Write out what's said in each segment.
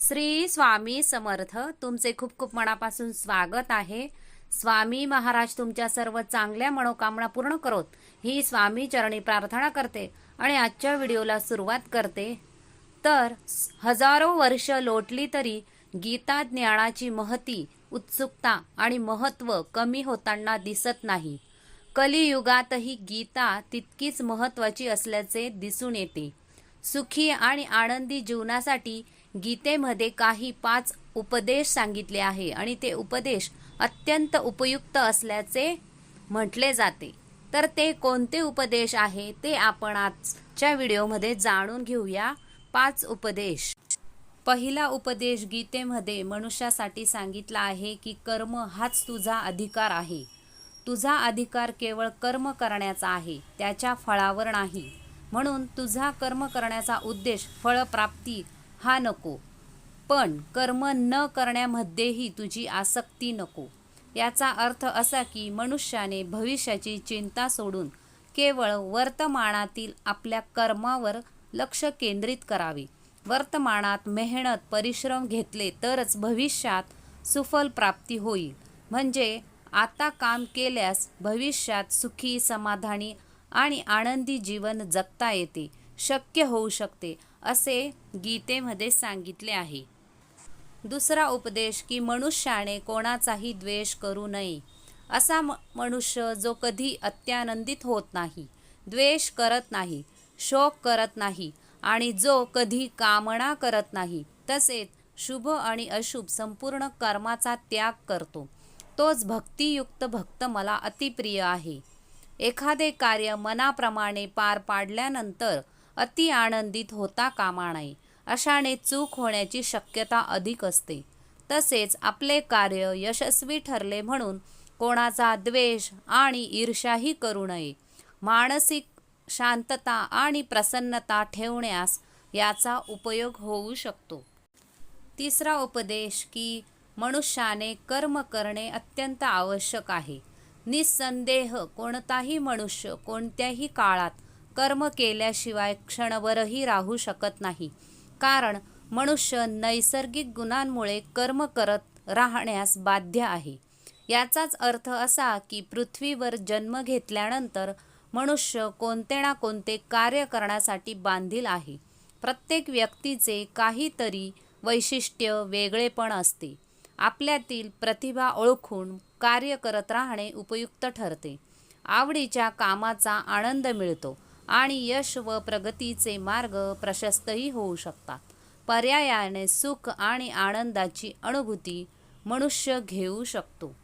श्री स्वामी समर्थ. तुमचे खूप खूप मनापासून स्वागत आहे. स्वामी महाराज तुमच्या सर्व चांगल्या मनोकामना पूर्ण करोत. ही स्वामी चरणी प्रार्थना करते आणि आजच्या व्हिडिओला सुरुवात करते. तर हजारो वर्ष लोटली तरी गीता ज्ञानाची महती उत्सुकता आणि महत्त्व कमी होताना दिसत नाही. कलियुगातही गीता तितकीच महत्वाची असल्याचे दिसून येते. सुखी आणि आनंदी जीवनासाठी गीतेमध्ये काही पाच उपदेश सांगितले आहे आणि ते उपदेश अत्यंत उपयुक्त असल्याचे म्हटले जाते. तर ते कोणते उपदेश आहे ते आपण आजच्या व्हिडिओमध्ये जाणून घेऊया. पाच उपदेश. पहिला उपदेश गीतेमध्ये मनुष्यासाठी सांगितला आहे की कर्म हाच तुझा अधिकार आहे. तुझा अधिकार केवळ कर्म करण्याचा आहे त्याच्या फळावर नाही. म्हणून तुझा कर्म करण्याचा उद्देश फळप्राप्ती हा नको. पण कर्म न करण्यामध्येही तुझी आसक्ती नको. याचा अर्थ असा की मनुष्याने भविष्याची चिंता सोडून केवळ वर्तमानातील आपल्या कर्मावर लक्ष केंद्रित करावे. वर्तमानात मेहनत परिश्रम घेतले तरच भविष्यात सुफल प्राप्ती होईल. म्हणजे आता काम केल्यास भविष्यात सुखी समाधानी आणि आनंदी जीवन जगता येते. शक्य होऊ शकते. असे गीतेमध्ये सांगितले आहे. दुसरा उपदेश की मनुष्याने कोणाचाही द्वेष करू नये. असा म मनुष्य जो कधी अत्यानंदित होत नाही द्वेष करत नाही शोक करत नाही आणि जो कधी कामना करत नाही तसेच शुभ आणि अशुभ संपूर्ण कर्माचा त्याग करतो. तोच भक्तियुक्त भक्त मला अतिप्रिय आहे. एखादे कार्य मनाप्रमाणे पार पाडल्यानंतर अति आनंदित होता कामा नये अशाने चूक होण्याची शक्यता अधिक असते. तसेच आपले कार्य यशस्वी ठरले म्हणून कोणाचा द्वेष आणि ईर्षाही करू नये. मानसिक शांतता आणि प्रसन्नता ठेवण्यास याचा उपयोग होऊ शकतो. तिसरा उपदेश की मनुष्याने कर्म करणे अत्यंत आवश्यक आहे. निस्संदेह कोणताही मनुष्य कोणत्याही काळात कर्म केल्याशिवाय क्षणभरही राहू शकत नाही. कारण मनुष्य नैसर्गिक गुणांमुळे कर्म करत राहण्यास बाध्य आहे. याचाच अर्थ असा की पृथ्वीवर जन्म घेतल्यानंतर मनुष्य कोणते ना कोणते कार्य करण्यासाठी बांधील आहे. प्रत्येक व्यक्तीचे काहीतरी वैशिष्ट्य वेगळेपण असते. आपल्यातील प्रतिभा ओळखून कार्य करत राहणे उपयुक्त ठरते. आवडीच्या कामाचा आनंद मिळतो. आणि यश व प्रगतीचे मार्ग प्रशस्तही होऊ शकतात. पर्यायाने सुख आणि आनंदाची अनुभूती मनुष्य घेऊ शकतो.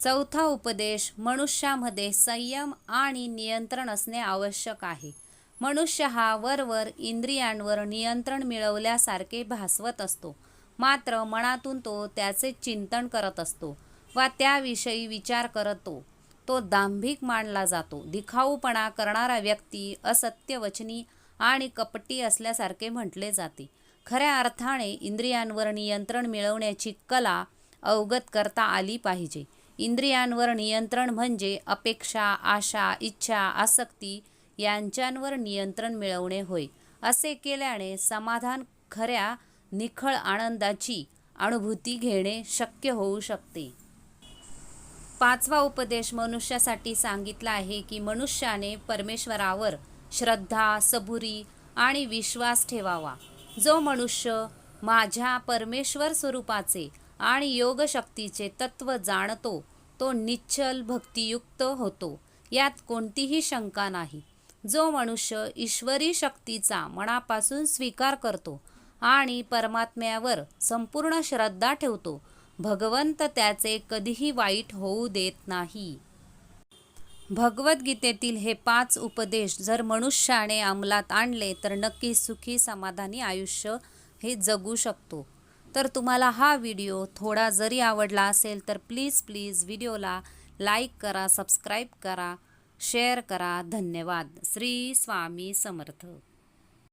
चौथा उपदेश मनुष्यामध्ये संयम आणि नियंत्रण असणे आवश्यक आहे. मनुष्य हा वरवर इंद्रियांवर नियंत्रण मिळवल्यासारखे भासवत असतो. मात्र मनातून तो त्याचे चिंतन करत असतो वा त्याविषयी विचार करतो. तो दांभिक मानला जातो. दिखाऊपणा करणारा व्यक्ती असत्यवचनी आणि कपटी असल्यासारखे म्हटले जाते. खऱ्या अर्थाने इंद्रियांवर नियंत्रण मिळवण्याची कला अवगत करता आली पाहिजे. इंद्रियांवर नियंत्रण म्हणजे अपेक्षा आशा इच्छा आसक्ती यांच्यांवर नियंत्रण मिळवणे होय. असे केल्याने समाधान खऱ्या निखळ आनंदाची अनुभूती घेणे शक्य होऊ शकते. पाचवा उपदेश मनुष्यासाठी सांगितला आहे की मनुष्याने परमेश्वरावर श्रद्धा सबुरी आणि विश्वास ठेवावा. जो मनुष्य माझ्या परमेश्वर स्वरूपाचे आणि योगशक्तीचे तत्व जाणतो तो निश्चल भक्तियुक्त होतो. यात कोणतीही शंका नाही. जो मनुष्य ईश्वरी शक्तीचा मनापासून स्वीकार करतो आणि परमात्म्यावर संपूर्ण श्रद्धा ठेवतो भगवंत त्याचे कधीही वाईट होऊ देत नाही. भगवद्गीतेतील हे पाच उपदेश जर मनुष्याने अंमलात आणले तर नक्की सुखी समाधानी आयुष्य हे जगू शकतो. तर तुम्हाला हा व्हिडिओ थोडा जरी आवडला असेल तर प्लीज प्लीज व्हिडिओला लाईक करा सबस्क्राईब करा शेअर करा. धन्यवाद. श्री स्वामी समर्थ.